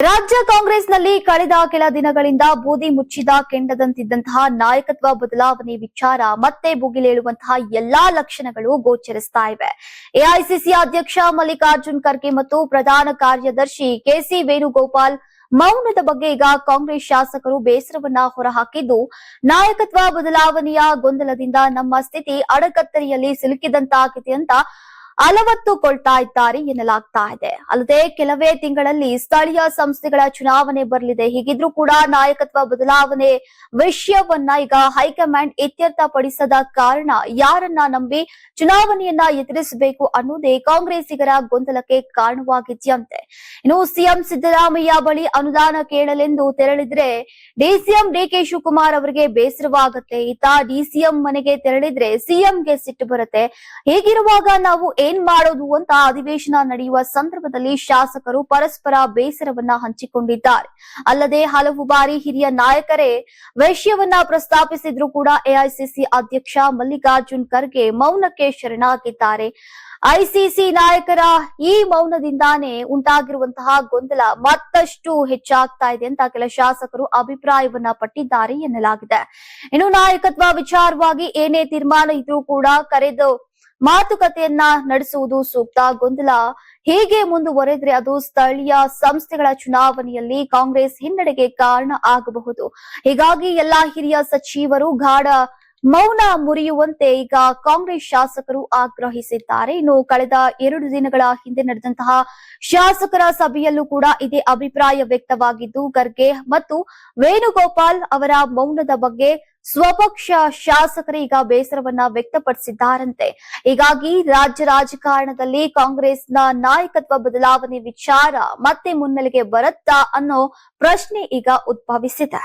ರಾಜ್ಯ ಕಾಂಗ್ರೆಸ್ನಲ್ಲಿ ಕಳೆದ ಕೆಲ ದಿನಗಳಿಂದ ಬೂದಿ ಮುಚ್ಚಿದ ಕೆಂಡದಂತಿದ್ದಂತಹ ನಾಯಕತ್ವ ಬದಲಾವಣೆ ವಿಚಾರ ಮತ್ತೆ ಭುಗಿಲೇಳುವಂತಹ ಎಲ್ಲಾ ಲಕ್ಷಣಗಳು ಗೋಚರಿಸ್ತಾ ಇವೆ. ಎಐಸಿಸಿ ಅಧ್ಯಕ್ಷ ಮಲ್ಲಿಕಾರ್ಜುನ್ ಖರ್ಗೆ ಮತ್ತು ಪ್ರಧಾನ ಕಾರ್ಯದರ್ಶಿ ಕೆಸಿ ವೇಣುಗೋಪಾಲ್ ಮೌನದ ಬಗ್ಗೆ ಈಗ ಕಾಂಗ್ರೆಸ್ ಶಾಸಕರು ಬೇಸರವನ್ನ ಹೊರಹಾಕಿದ್ದು, ನಾಯಕತ್ವ ಬದಲಾವಣೆಯ ಗೊಂದಲದಿಂದ ನಮ್ಮ ಸ್ಥಿತಿ ಅಡಕತ್ತರಿಯಲ್ಲಿ ಸಿಲುಕಿದಂತಾಗಿದೆ ಅಂತ ಅಲವತ್ತುಕೊಳ್ತಾ ಇದ್ದಾರೆ ಎನ್ನಲಾಗ್ತಾ ಇದೆ. ಅಲ್ಲದೆ ಕೆಲವೇ ತಿಂಗಳಲ್ಲಿ ಸ್ಥಳೀಯ ಸಂಸ್ಥೆಗಳ ಚುನಾವಣೆ ಬರಲಿದೆ. ಹೀಗಿದ್ರೂ ಕೂಡ ನಾಯಕತ್ವ ಬದಲಾವಣೆ ವಿಷಯವನ್ನ ಈಗ ಹೈಕಮಾಂಡ್ ಇತ್ಯರ್ಥಪಡಿಸದ ಕಾರಣ ಯಾರನ್ನ ನಂಬಿ ಚುನಾವಣೆಯನ್ನ ಎದುರಿಸಬೇಕು ಅನ್ನೋದೇ ಕಾಂಗ್ರೆಸ್ಸಿಗರ ಗೊಂದಲಕ್ಕೆ ಕಾರಣವಾಗಿದೆಯಂತೆ. ಇನ್ನು ಸಿಎಂ ಸಿದ್ದರಾಮಯ್ಯ ಬಳಿ ಅನುದಾನ ಕೇಳಲೆಂದು ತೆರಳಿದ್ರೆ ಡಿಸಿಎಂ ಡಿಕೆ ಶಿವಕುಮಾರ್ ಅವರಿಗೆ ಬೇಸರವಾಗುತ್ತೆ. ಈತ ಡಿಸಿಎಂ ಮನೆಗೆ ತೆರಳಿದ್ರೆ ಸಿಎಂಗೆ ಸಿಟ್ಟು ಬರುತ್ತೆ. ಹೀಗಿರುವಾಗ ನಾವು ಏನ್ ಮಾಡೋದು ಅಂತ ಅಧಿವೇಶನ ನಡೆಯುವ ಸಂದರ್ಭದಲ್ಲಿ ಶಾಸಕರು ಪರಸ್ಪರ ಬೇಸರವನ್ನ ಹಂಚಿಕೊಂಡಿದ್ದಾರೆ. ಅಲ್ಲದೆ ಹಲವು ಬಾರಿ ಹಿರಿಯ ನಾಯಕರೇ ವೈಶ್ಯವನ್ನ ಪ್ರಸ್ತಾಪಿಸಿದ್ರು ಕೂಡ ಎಐಸಿಸಿ ಅಧ್ಯಕ್ಷ ಮಲ್ಲಿಕಾರ್ಜುನ್ ಖರ್ಗೆ ಮೌನಕ್ಕೆ ಶರಣಾಗಿದ್ದಾರೆ. ಐಸಿಸಿ ನಾಯಕರ ಈ ಮೌನದಿಂದಾನೇ ಉಂಟಾಗಿರುವಂತಹ ಗೊಂದಲ ಮತ್ತಷ್ಟು ಹೆಚ್ಚಾಗ್ತಾ ಇದೆ ಅಂತ ಕೆಲ ಶಾಸಕರು ಅಭಿಪ್ರಾಯವನ್ನ ಪಟ್ಟಿದ್ದಾರೆ ಎನ್ನಲಾಗಿದೆ. ಇನ್ನು ನಾಯಕತ್ವ ವಿಚಾರವಾಗಿ ಏನೇ ತೀರ್ಮಾನ ಇದ್ರೂ ಕೂಡ ಕರೆದು ಮಾತುಕತೆಯನ್ನ ನಡೆಸುವುದು ಸೂಕ್ತ. ಗೊಂದಲ ಹೀಗೆ ಮುಂದುವರೆದ್ರೆ ಅದು ಸ್ಥಳೀಯ ಸಂಸ್ಥೆಗಳ ಚುನಾವಣೆಯಲ್ಲಿ ಕಾಂಗ್ರೆಸ್ ಹಿನ್ನಡೆಗೆ ಕಾರಣ ಆಗಬಹುದು. ಹೀಗಾಗಿ ಎಲ್ಲಾ ಹಿರಿಯ ಸಚಿವರು ಗಾಢ ಮೌನ ಮುರಿಯುವಂತೆ ಈಗ ಕಾಂಗ್ರೆಸ್ ಶಾಸಕರು ಆಗ್ರಹಿಸಿದ್ದಾರೆ. ಇನ್ನು ಕಳೆದ ಎರಡು ದಿನಗಳ ಹಿಂದೆ ನಡೆದಂತಹ ಶಾಸಕರ ಸಭೆಯಲ್ಲೂ ಕೂಡ ಇದೇ ಅಭಿಪ್ರಾಯ ವ್ಯಕ್ತವಾಗಿದ್ದು, ಖರ್ಗೆ ಮತ್ತು ವೇಣುಗೋಪಾಲ್ ಅವರ ಮೌನದ ಬಗ್ಗೆ ಸ್ವಪಕ್ಷ ಶಾಸಕರು ಈಗ ಬೇಸರವನ್ನ ವ್ಯಕ್ತಪಡಿಸಿದ್ದಾರಂತೆ. ಹೀಗಾಗಿ ರಾಜ್ಯ ರಾಜಕಾರಣದಲ್ಲಿ ಕಾಂಗ್ರೆಸ್ನ ನಾಯಕತ್ವ ಬದಲಾವಣೆ ವಿಚಾರ ಮತ್ತೆ ಮುನ್ನೆಲೆಗೆ ಬರುತ್ತಾ ಅನ್ನೋ ಪ್ರಶ್ನೆ ಈಗ ಉದ್ಭವಿಸಿದೆ.